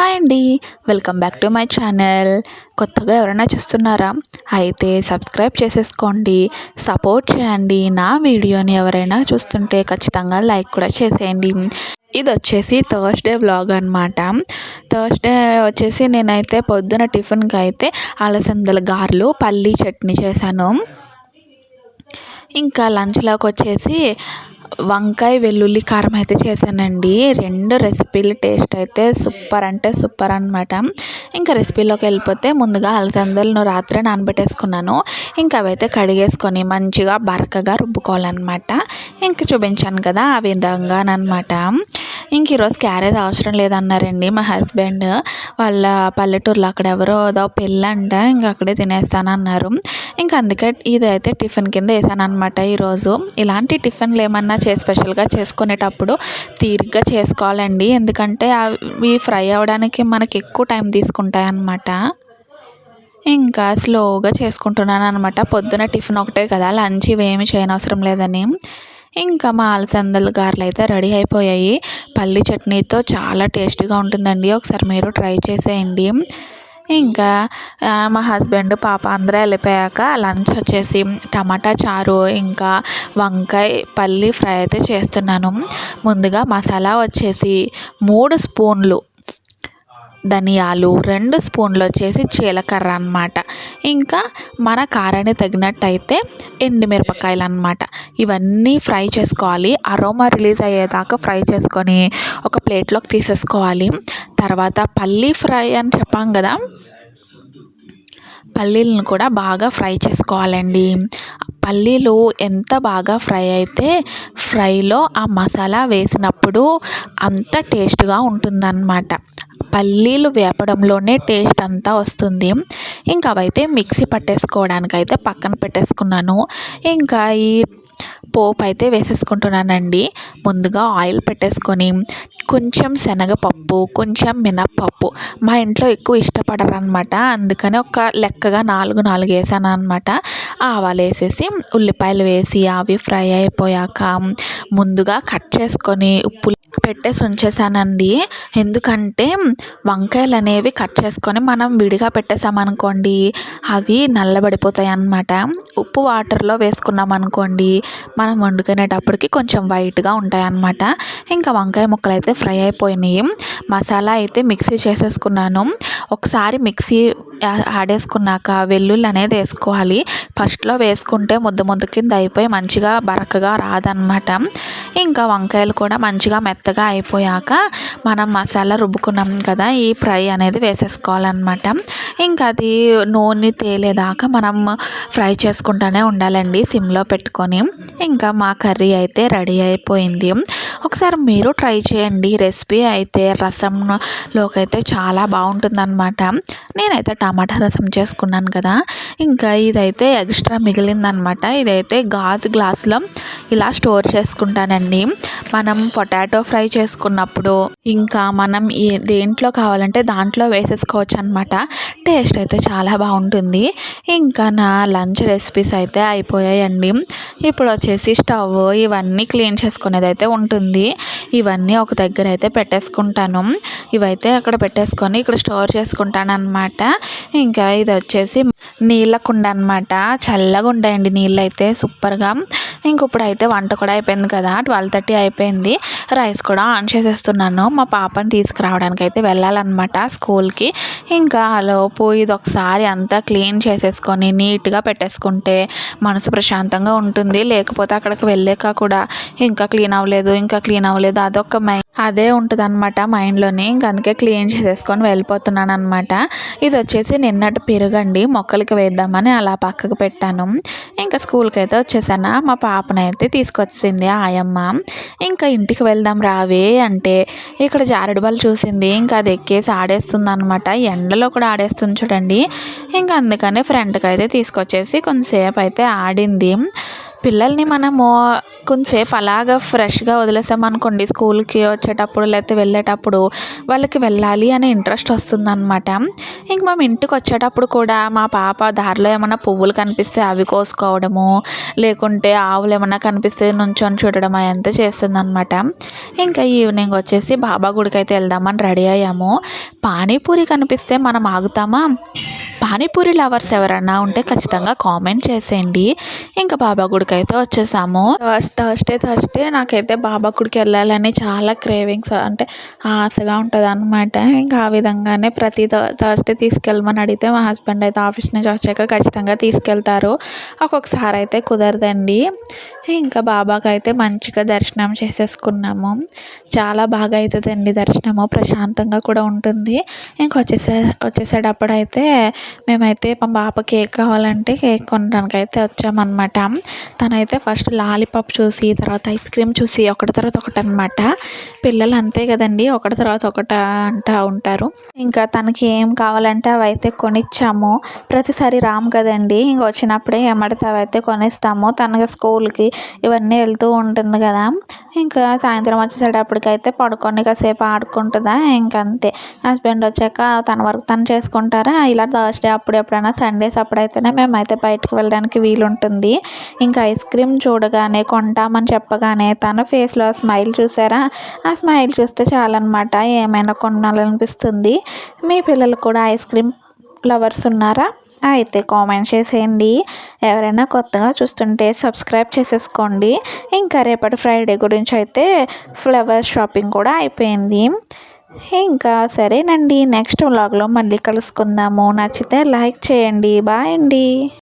Hi అండి. Welcome back to my channel. కొత్తగా ఎవరైనా చూస్తున్నారా? అయితే సబ్స్క్రైబ్ చేసేసుకోండి. సపోర్ట్ చేయండి. నా వీడియోని ఎవరైనా చూస్తుంటే ఖచ్చితంగా లైక్ కూడా చేసేయండి. ఇది వచ్చేసి థర్స్డే వ్లాగ్ అనమాట థర్స్డే వచ్చేసి నేనైతే పొద్దున టిఫిన్కి అయితే అలసందల గారెలు పల్లీ చట్నీ చేశాను. ఇంకా లంచ్లోకి వచ్చేసి వంకాయ వెల్లుల్లి కారం అయితే చేశానండి. రెండు రెసిపీలు టేస్ట్ అయితే సూపర్ అంటే సూపర్ అనమాట ఇంకా రెసిపీలోకి వెళ్ళిపోతే ముందుగా అలసందలను రాత్రి నానబెట్టేసుకున్నాను. ఇంకా అవైతే కడిగేసుకొని మంచిగా బరకగా రుబ్బుకోవాలన్నమాట. ఇంకా చూపించాను కదా ఆ విధంగా అనమాట ఇంక ఈరోజు క్యారేజ్ అవసరం లేదన్నారండి మా హస్బెండ్. వాళ్ళ పల్లెటూరులో అక్కడ ఎవరో ఏదో పెళ్ళంట ఇంకా అక్కడే తినేస్తానన్నారు. ఇంకా అందుకే ఇదైతే టిఫిన్ కింద వేసాను అనమాట ఈరోజు ఇలాంటి టిఫిన్లు ఏమన్నా చే స్పెషల్గా చేసుకునేటప్పుడు తీరిగ్గా చేసుకోవాలండి. ఎందుకంటే అవి ఫ్రై అవ్వడానికి మనకి ఎక్కువ టైం తీసుకుంటాయి అన్నమాట ఇంకా స్లోగా చేసుకుంటున్నాను అనమాట పొద్దున టిఫిన్ ఒకటే కదా లంచ్ ఇవేమి చేయనవసరం లేదని. ఇంకా మా అలసందల గారెలు అయితే రెడీ అయిపోయాయి. పల్లి చట్నీతో చాలా టేస్టీగా ఉంటుందండి. ఒకసారి మీరు ట్రై చేసేయండి. ఇంకా మా హస్బెండ్ పాప అందరూ వెళ్ళిపోయాక లంచ్ వచ్చేసి టమాటా చారు ఇంకా వంకాయ పల్లి ఫ్రై అయితే చేస్తున్నాను. ముందుగా మసాలా వచ్చేసి మూడు స్పూన్లు ధనియాలు రెండు స్పూన్లు వచ్చేసి జీలకర్ర అనమాట ఇంకా మన కారాన్ని తగినట్టయితే ఎండుమిరపకాయలు అనమాట ఇవన్నీ ఫ్రై చేసుకోవాలి. అరోమా రిలీజ్ అయ్యేదాకా ఫ్రై చేసుకొని ఒక ప్లేట్లోకి తీసేసుకోవాలి. తర్వాత పల్లీ ఫ్రై అని చెప్పాం కదా పల్లీలను కూడా బాగా ఫ్రై చేసుకోవాలండి. పల్లీలు ఎంత బాగా ఫ్రై అయితే ఫ్రైలో ఆ మసాలా వేసినప్పుడు అంత టేస్ట్గా ఉంటుందన్నమాట. పల్లీలు వేపడంలోనే టేస్ట్ అంతా వస్తుంది. ఇంకా అవైతే మిక్సీ పట్టేసుకోవడానికి అయితే పక్కన పెట్టేసుకున్నాను. ఇంకా ఈ పోపు అయితే వేసేసుకుంటున్నానండి. ముందుగా ఆయిల్ పెట్టేసుకొని కొంచెం శనగపప్పు కొంచెం మినప్పప్పు. మా ఇంట్లో ఎక్కువ ఇష్టపడరు అనమాట అందుకని ఒక లెక్కగా నాలుగు నాలుగు వేసాను అనమాట ఆవాలు వేసేసి ఉల్లిపాయలు వేసి అవి ఫ్రై అయిపోయాక ముందుగా కట్ చేసుకొని ఉప్పు పెట్టేసి ఉంచేసానండి. ఎందుకంటే వంకాయలు అనేవి కట్ చేసుకొని మనం విడిగా పెట్టేసామనుకోండి అవి నల్లబడిపోతాయి అన్నమాట ఉప్పు వాటర్లో వేసుకున్నాం అనుకోండి మనం వండుకునేటప్పటికి కొంచెం వైట్గా ఉంటాయి అన్నమాట ఇంకా వంకాయ ముక్కలు అయితే ఫ్రై అయిపోయినాయి. మసాలా అయితే మిక్సీ చేసేసుకున్నాను. ఒకసారి మిక్సీ ఆడేసుకున్నాక వెల్లుల్లి అనేది వేసుకోవాలి. ఫస్ట్లో వేసుకుంటే ముద్ద ముద్ద కింద అయిపోయి మంచిగా బరకగా రాదనమాట ఇంకా వంకాయలు కూడా మంచిగా మెత్తగా అయిపోయాక మనం మసాలా రుబ్బుకున్నాం కదా ఈ ఫ్రై అనేది వేసేసుకోవాలన్నమాట. ఇంకా అది నూనె తేలేదాకా మనం ఫ్రై చేసుకుంటూనే ఉండాలండి సిమ్లో పెట్టుకొని. ఇంకా మా కర్రీ అయితే రెడీ అయిపోయింది. ఒకసారి మీరు ట్రై చేయండి. రెసిపీ అయితే రసంలోకి అయితే చాలా బాగుంటుందన్నమాట. నేనైతే టమాటా రసం చేసుకున్నాను కదా. ఇంకా ఇదైతే ఎక్స్ట్రా మిగిలిందనమాట ఇదైతే గాజు గ్లాసులో ఇలా స్టోర్ చేసుకుంటానండి. మనం పొటాటో ఫ్రై చేసుకున్నప్పుడు ఇంకా మనం ఏ దేంట్లో కావాలంటే దాంట్లో వేసేసుకోవచ్చు అనమాట టేస్ట్ అయితే చాలా బాగుంటుంది. ఇంకా నా లంచ్ రెసిపీస్ అయితే అయిపోయాయండి. ఇప్పుడు వచ్చేసి స్టవ్ ఇవన్నీ క్లీన్ చేసుకునేది అయితే ఉంటుంది. ఇవన్నీ ఒక దగ్గర అయితే పెట్టేసుకుంటాను. ఇవైతే అక్కడ పెట్టేసుకొని ఇక్కడ స్టోర్ చేసుకుంటాను అనమాట ఇంకా ఇది వచ్చేసి నీళ్ళ కుండ అనమాట చల్లగా ఉంటాయండి నీళ్ళు అయితే సూపర్గా. ఇంక ఇప్పుడు అయితే వంట కూడా అయిపోయింది కదా ట్వెల్వ్ థర్టీ అయిపోయింది. రైస్ కూడా ఆన్ చేసేస్తున్నాను. మా పాపని తీసుకురావడానికి అయితే వెళ్ళాలన్నమాట స్కూల్కి. ఇంకా లోపు ఇది ఒకసారి అంతా క్లీన్ చేసేసుకొని నీట్గా పెట్టేసుకుంటే మనసు ప్రశాంతంగా ఉంటుంది. లేకపోతే అక్కడికి వెళ్ళాక కూడా ఇంకా క్లీన్ అవ్వలేదు. ఇంకా క్లీన్ అవ్వలేదు. అదొక మై అదే ఉంటుంది అనమాట మైండ్లోని. ఇంక అందుకే క్లీన్ చేసేసుకొని వెళ్ళిపోతున్నాను అనమాట ఇది వచ్చేసి నిన్నటి పెరుగండి. మొక్కలకి వేద్దామని అలా పక్కకు పెట్టాను. ఇంకా స్కూల్కి అయితే వచ్చేసాను. మా పాపనైతే తీసుకొచ్చింది ఆయమ్మ ఇంకా ఇంటికి వెళ్దాం రావే అంటే ఇక్కడ జారెడు బల్ చూసింది. ఇంకా అది ఎక్కేసి ఆడేస్తుంది అనమాట ఎండలో కూడా ఆడేస్తుంది చూడండి. ఇంకా అందుకనే ఫ్రెండ్కి అయితే తీసుకొచ్చేసి కొంతసేపు అయితే ఆడింది. పిల్లల్ని మనము కొంతసేపు అలాగ ఫ్రెష్గా వదిలేసామనుకోండి స్కూల్కి వచ్చేటప్పుడు లేకపోతే వెళ్ళేటప్పుడు వాళ్ళకి వెళ్ళాలి అనే ఇంట్రెస్ట్ వస్తుందన్నమాట. ఇంక మేము ఇంటికి వచ్చేటప్పుడు కూడా మా పాప దారిలో ఏమైనా పువ్వులు కనిపిస్తే అవి కోసుకోవడము లేకుంటే ఆవులు ఏమైనా కనిపిస్తే నుంచొని చూడడం అదంతా చేస్తుందన్నమాట. ఇంకా ఈవినింగ్ వచ్చేసి బాబా గుడికి అయితే వెళ్దామని రెడీ అయ్యాము. పానీపూరి కనిపిస్తే మనం ఆగుతామా? పానీపూరి లవర్స్ ఎవరైనా ఉంటే ఖచ్చితంగా కామెంట్ చేసేయండి. ఇంకా బాబా గుడికి అయితే వచ్చేసాము థర్స్డే థర్స్డే నాకైతే బాబా గుడికి వెళ్ళాలని చాలా క్రేవింగ్స్ అంటే ఆశగా ఉంటుంది అనమాట ఇంకా ఆ విధంగానే ప్రతి థర్స్డే తీసుకెళ్ళమని అడిగితే మా హస్బెండ్ అయితే ఆఫీస్ నుంచి వచ్చాక ఖచ్చితంగా తీసుకెళ్తారు. ఒక్కొక్కసారి అయితే కుదరదండి. ఇంకా బాబాకి అయితే మంచిగా దర్శనం చేసేసుకున్నాము. చాలా బాగా అవుతుందండి దర్శనము. ప్రశాంతంగా కూడా ఉంటుంది. ఇంకా వచ్చేసే వచ్చేసేటప్పుడు అయితే మేమైతే మా పాప కేక్ కావాలంటే కేక్ కొనడానికి అయితే వచ్చామన్నమాట. తనైతే ఫస్ట్ లాలీపాప్ చూసి తర్వాత ఐస్ క్రీమ్ చూసి ఒకటి తర్వాత ఒకటి అనమాట పిల్లలు అంతే కదండి ఒకటి తర్వాత ఒకట అంటూ ఉంటారు. ఇంకా తనకి ఏం కావాలంటే అవి అయితే కొనిచ్చాము. ప్రతిసారి రాము కదండి ఇంక వచ్చినప్పుడే ఏమడితే అవి అయితే కొనిస్తాము. తనకి స్కూల్కి ఇవన్నీ వెళ్తూ ఉంటుంది కదా. ఇంకా సాయంత్రం వచ్చేసేటప్పటికైతే పడుకొని కాసేపు ఆడుకుంటుందా ఇంకంతే హస్బెండ్ వచ్చాక తన వరకు తను చేసుకుంటారా? ఇలా థర్స్డే అప్పుడు ఎప్పుడైనా సండేస్ అప్పుడైతేనే మేమైతే బయటకు వెళ్ళడానికి వీలుంటుంది. ఇంకా ఐస్ క్రీమ్ చూడగానే కొంటామని చెప్పగానే తన ఫేస్లో స్మైల్ చూసారా? ఆ స్మైల్ చూస్తే చాలన్నమాట ఏమైనా కొనాలనిపిస్తుంది. మీ పిల్లలు కూడా ఐస్ క్రీమ్ లవర్స్ ఉన్నారా? అయితే కామెంట్ చేసేయండి. ఎవరైనా కొత్తగా చూస్తుంటే సబ్స్క్రైబ్ చేసేసుకోండి. ఇంకా రేపటి ఫ్రైడే గురించి అయితే ఫ్లవర్ షాపింగ్ కూడా అయిపోయింది. ఇంకా సరేనండి. నెక్స్ట్ వ్లాగ్లో మళ్ళీ కలుసుకుందాము. నచ్చితే లైక్ చేయండి. బాయ్ అండి.